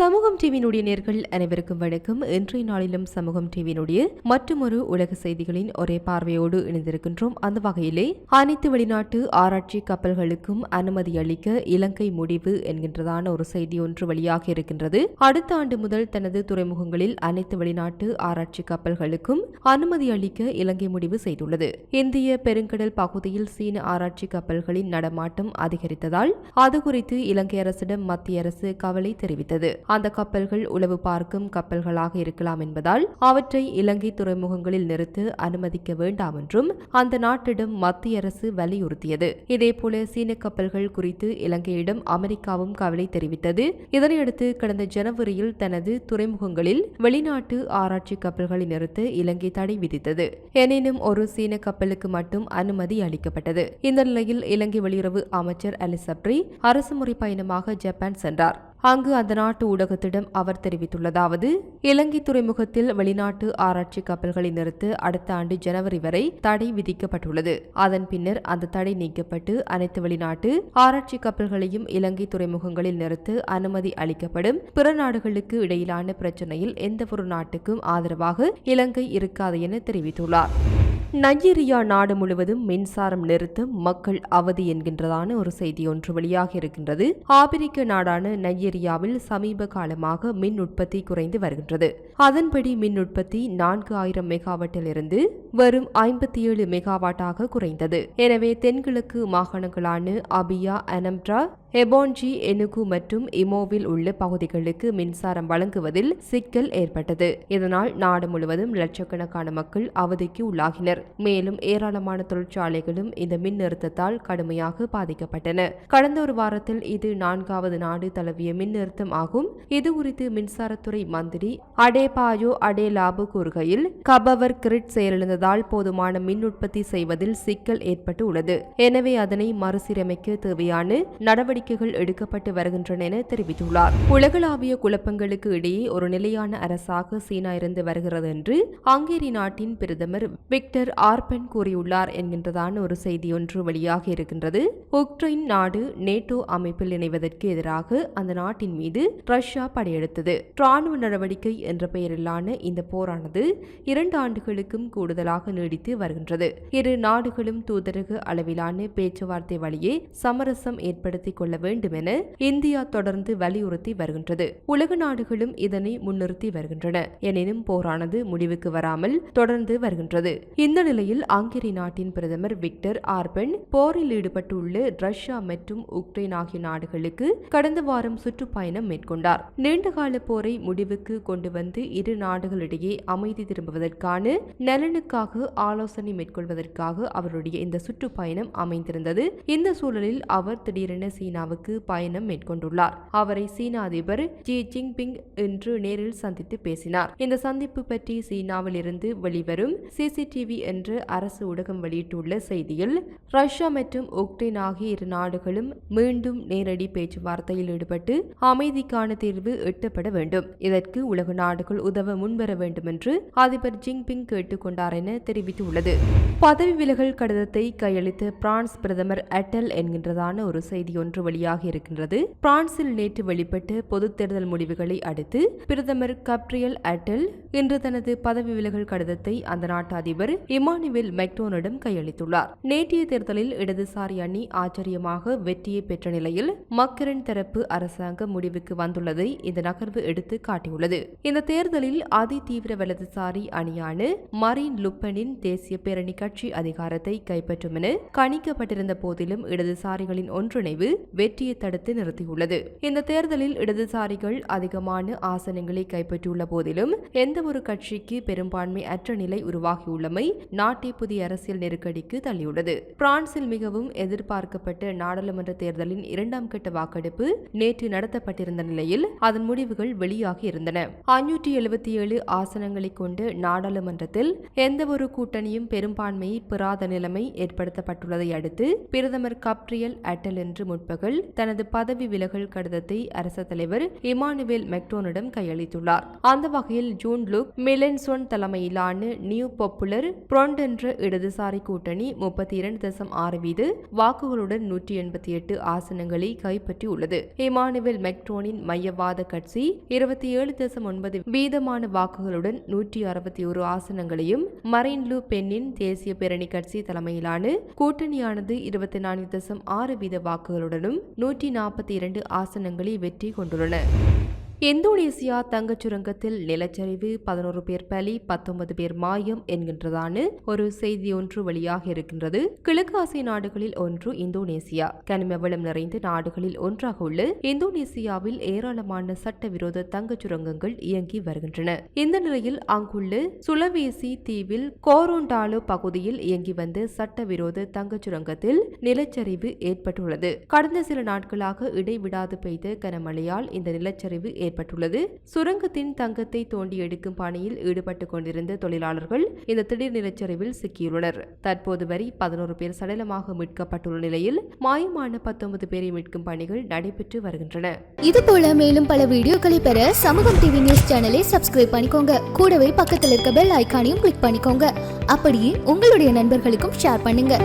சமூகம் டிவியினுடைய நேர்கள் அனைவருக்கும் வணக்கம். இன்றைய நாளிலும் சமூகம் டிவியினுடைய மற்றொரு உலக செய்திகளின் ஒரே பார்வையோடு இணைந்திருக்கின்றோம். அந்த வகையிலே அனைத்து வெளிநாட்டு ஆராய்ச்சி கப்பல்களுக்கும் அனுமதி அளிக்க இலங்கை முடிவு என்கின்றதான ஒரு செய்தி ஒன்று வெளியாக இருக்கின்றது. அடுத்த ஆண்டு முதல் தனது துறைமுகங்களில் அனைத்து வெளிநாட்டு ஆராய்ச்சி கப்பல்களுக்கும் அனுமதி அளிக்க இலங்கை முடிவு செய்துள்ளது. இந்திய பெருங்கடல் பகுதியில் சீன ஆராய்ச்சி கப்பல்களின் நடமாட்டம் அதிகரித்ததால் அது குறித்து இலங்கை அரசிடம் மத்திய அரசு கவலை தெரிவித்தது. அந்த கப்பல்கள் உளவு பார்க்கும் கப்பல்களாக இருக்கலாம் என்பதால் அவற்றை இலங்கை துறைமுகங்களில் நிறுத்த அனுமதிக்க வேண்டாம் என்றும் அந்த நாட்டிடம் மத்திய அரசு வலியுறுத்தியது. இதேபோல சீன கப்பல்கள் குறித்து இலங்கையிடம் அமெரிக்காவும் கவலை தெரிவித்தது. இதனையடுத்து கடந்த ஜனவரியில் தனது துறைமுகங்களில் வெளிநாட்டு ஆராய்ச்சி கப்பல்களை நிறுத்த இலங்கை தடை விதித்தது. எனினும் ஒரு சீன கப்பலுக்கு மட்டும் அனுமதி அளிக்கப்பட்டது. இந்த நிலையில் இலங்கை வெளியுறவு அமைச்சர் அலிசப்ரி அரசுமுறை பயணமாக ஜப்பான் சென்றார். அங்கு அந்த நாட்டு ஊடகத்திடம் அவர் தெரிவித்துள்ளதாவது இலங்கை துறைமுகத்தில் வெளிநாட்டு ஆராய்ச்சி கப்பல்களை நிறுத்த அடுத்த ஆண்டு ஜனவரி வரை தடை விதிக்கப்பட்டுள்ளது. அதன் பின்னர் அந்த தடை நீக்கப்பட்டு அனைத்து வெளிநாட்டு ஆராய்ச்சி கப்பல்களையும் இலங்கை துறைமுகங்களில் நிறுத்த அனுமதி அளிக்கப்படும் பிற நாடுகளுக்கு இடையிலான பிரச்சினையில் எந்தவொரு நாட்டுக்கும் ஆதரவாக இலங்கை இருக்காது என தெரிவித்துள்ளார். நைஜீரியா நாடு முழுவதும் மின்சாரம் நிறுத்த மக்கள் அவதி என்கின்றதான ஒரு செய்தி ஒன்று வெளியாக இருக்கின்றது. ஆப்பிரிக்க நாடான நைஜீரியாவில் சமீப காலமாக மின் உற்பத்தி குறைந்து வருகின்றது. அதன்படி மின் உற்பத்தி நான்கு ஆயிரம் மெகாவாட்டில் இருந்து வரும் ஐம்பத்தி ஏழு மெகாவாட்டாக குறைந்தது. எனவே தென்கிழக்கு மாகாணங்களான அபியா அனம்ட்ரா ஹெபோன்ஜி எனுகு மற்றும் இமோவில் உள்ள பகுதிகளுக்கு மின்சாரம் வழங்குவதில் சிக்கல் ஏற்பட்டது. இதனால் நாடு முழுவதும் லட்சக்கணக்கான மக்கள் அவதிக்கு உள்ளாகினர். மேலும் ஏராளமான தொழிற்சாலைகளும் இந்த மின் நிறுத்தத்தால் கடுமையாக பாதிக்கப்பட்டன. கடந்த ஒரு வாரத்தில் இது நான்காவது நாடு தழுவிய மின் நிறுத்தம் ஆகும். இது குறித்து மின்சாரத்துறை மந்திரி அடேபாயோ அடே லாபு கூறுகையில் கபவர் கிரிட் செயலிழந்ததால் போதுமான மின் உற்பத்தி செய்வதில் சிக்கல் ஏற்பட்டு உள்ளது எனவே அதனை மறுசீரமைக்க தேவையான நடவடிக்கை நடவடிக்கைகள் எடுக்கப்பட்டு வருகின்றன என தெரிவித்துள்ளார். உலகளாவிய குழப்பங்களுக்கு இடையே ஒரு நிலையான அரசாக சீனா இருந்து வருகிறது என்று ஹங்கேரி நாட்டின் பிரதமர் விக்டர் ஆர்பன் கூறியுள்ளார் என்கின்றதான ஒரு செய்தி ஒன்று வெளியாக இருக்கின்றது. உக்ரைன் நாடு நேட்டோ அமைப்பில் இணைவதற்கு எதிராக அந்த நாட்டின் மீது ரஷ்யா படையெடுத்தது. ராணுவ நடவடிக்கை என்ற பெயரிலான இந்த போரானது இரண்டு ஆண்டுகளுக்கும் கூடுதலாக நீடித்து வருகின்றது. இரு நாடுகளும் தூதரக அளவிலான பேச்சுவார்த்தை வழியே சமரசம் ஏற்படுத்திக் கொள்ள வேண்டும் என இந்தியா தொடர்ந்து வலியுறுத்தி வருகின்றது. உலக நாடுகளும் இதனை முன்னிறுத்தி வருகின்றன. எனினும் போரானது முடிவுக்கு வராமல் தொடர்ந்து வருகின்றது. இந்த நிலையில் ஆங்கிரி நாட்டின் பிரதமர் விக்டர் ஆர்பன் போரில் ஈடுபட்டுள்ள ரஷ்யா மற்றும் உக்ரைன் ஆகிய நாடுகளுக்கு கடந்த வாரம் சுற்றுப்பயணம் மேற்கொண்டார். நீண்டகால போரை முடிவுக்கு கொண்டு வந்து இரு நாடுகளிடையே அமைதி திரும்புவதற்கான நலனுக்காக ஆலோசனை மேற்கொள்வதற்காக அவருடைய இந்த சுற்றுப்பயணம் அமைந்திருந்தது. இந்த சூழலில் அவர் திடீரென சீனா சீனாவுக்கு பயணம் மேற்கொண்டுள்ளார். அவரை சீன அதிபர் ஜி ஜின்பிங் இன்று நேரில் சந்தித்து பேசினார். இந்த சந்திப்பு பற்றி சீனாவில் இருந்து வெளிவரும் சிசிடிவி என்று அரசு ஊடகம் வெளியிட்டுள்ள செய்தியில் ரஷ்யா மற்றும் உக்ரைன் ஆகிய இரு நாடுகளும் மீண்டும் நேரடி பேச்சுவார்த்தையில் ஈடுபட்டு அமைதிக்கான தீர்வு எட்டப்பட வேண்டும். இதற்கு உலக நாடுகள் உதவ முன்வர வேண்டும் என்று அதிபர் ஜின்பிங் கேட்டுக்கொண்டார் என தெரிவித்துள்ளது. பதவி விலகல் கடிதத்தை கையளித்த பிரான்ஸ் பிரதமர் அட்டல் என்கின்றதான ஒரு செய்தி ஒன்று வெளியாக இருக்கின்றது. பிரான்சில் நேற்று வெளிப்பட்ட பொது தேர்தல் முடிவுகளை அடுத்து பிரதமர் கப்ரியல் அட்டல் இன்று தனது பதவி விலகல் கடிதத்தை அந்த நாட்டு அதிபர் இமானுவேல் மெக்டோனிடம் கையளித்துள்ளார். நேற்றைய தேர்தலில் இடதுசாரி அணி ஆச்சரியமாக வெற்றியை பெற்ற நிலையில் மக்கரின் தரப்பு அரசாங்கம் முடிவுக்கு வந்துள்ளதை இந்த நகர்வு எடுத்து காட்டியுள்ளது. இந்த தேர்தலில் அதி தீவிர வலதுசாரி அணியான மரீன் லுப்பனின் தேசிய பேரணி கட்சி அதிகாரத்தை கைப்பற்றும் என கணிக்கப்பட்டிருந்த போதிலும் இடதுசாரிகளின் ஒன்றிணைவு வெற்றியை தடுத்து நிறுத்தியுள்ளது. இந்த தேர்தலில் இடதுசாரிகள் அதிகமான ஆசனங்களை கைப்பற்றியுள்ள போதிலும் எந்த ஒரு கட்சிக்கு பெரும்பான்மை அற்ற நிலை உருவாகியுள்ளமை நாட்டை புதிய அரசியல் நெருக்கடிக்கு தள்ளியுள்ளது. பிரான்சில் மிகவும் எதிர்பார்க்கப்பட்ட நாடாளுமன்ற தேர்தலின் இரண்டாம் கட்ட வாக்கெடுப்பு நேற்று நடத்தப்பட்டிருந்த நிலையில் அதன் முடிவுகள் வெளியாகி இருந்தன. ஐநூற்றி எழுபத்தி ஏழு ஆசனங்களை கொண்டு நாடாளுமன்றத்தில் எந்த ஒரு கூட்டணியும் பெரும்பான்மையை பெறாத நிலைமை ஏற்படுத்தப்பட்டுள்ளதை அடுத்து பிரதமர் கப்ரியல் அட்டல் என்று முற்பகல் அவர்கள் தனது பதவி விலகல் கடிதத்தை அரச தலைவர் இமானுவேல் மெக்டோனிடம் கையளித்துள்ளார். அந்த வகையில் ஜூன் லுக் மிலன்சோன் தலைமையிலான நியூ பாப்புலர் பிரொண்ட் என்ற இடதுசாரி கூட்டணி முப்பத்தி இரண்டு தசம் ஆறு வீத வாக்குகளுடன் நூற்றி எண்பத்தி எட்டு ஆசனங்களை கைப்பற்றியுள்ளது. இமானுவேல் மெக்டோனின் மையவாத கட்சி இருபத்தி ஏழு தசம் ஒன்பது வீதமான வாக்குகளுடன் நூற்றி அறுபத்தி ஒரு ஆசனங்களையும் மரைன் லூ பென்னின் தேசிய பேரணி கட்சி தலைமையிலான கூட்டணியானது இருபத்தி நான்கு தசம் ஆறு வீத வாக்குகளுடனும் நூற்றி நாற்பத்தி இரண்டு ஆசனங்களில் வெற்றி கொண்டுள்ளன. இந்தோனேசியா தங்கச் சுரங்கத்தில் நிலச்சரிவு பதினோரு பேர் பலி பத்தொன்பது பேர் மாயம் என்கின்றதான ஒரு செய்தி ஒன்று வெளியாக இருக்கின்றது. கிழக்கு ஆசிய நாடுகளில் ஒன்று இந்தோனேசியா. கனிம வளம் நிறைந்த நாடுகளில் ஒன்றாக உள்ள இந்தோனேசியாவில் ஏராளமான சட்டவிரோத தங்கச் சுரங்கங்கள் இயங்கி வருகின்றன. இந்த நிலையில் அங்குள்ள சுலவேசி தீவில் கோரோண்டாலோ பகுதியில் இயங்கி வந்த சட்டவிரோத தங்கச் சுரங்கத்தில் நிலச்சரிவு ஏற்பட்டுள்ளது. கடந்த சில நாட்களாக இடைவிடாது பெய்த கனமழையால் இந்த நிலச்சரிவு ஏற்பட்டுள்ளது. சுரங்கத்தின் தங்கத்தை தோண்டி எடுக்கும் பணியில் ஈடுபட்டு கொண்டிருந்த தொழிலாளர்கள் இந்த திடீர் நிலச்சரிவில் சிக்கியுள்ளனர். தற்போது வரை பதினோரு பேர் சடலமாக மீட்கப்பட்டுள்ள நிலையில் மாயமான பத்தொன்பது பேரை மீட்கும் பணிகள் நடைபெற்று வருகின்றன. இது போல மேலும் பல வீடியோக்களை பெற சமூகம் டிவி நியூஸ் சேனலை சப்ஸ்கிரைப் பண்ணிக்கோங்க. கூடவே பக்கத்தில் இருக்க பெல் ஐக்கானையும் கிளிக் பண்ணிக்கோங்க. அப்படியே உங்களுடைய நண்பர்களுக்கும் ஷேர் பண்ணுங்க.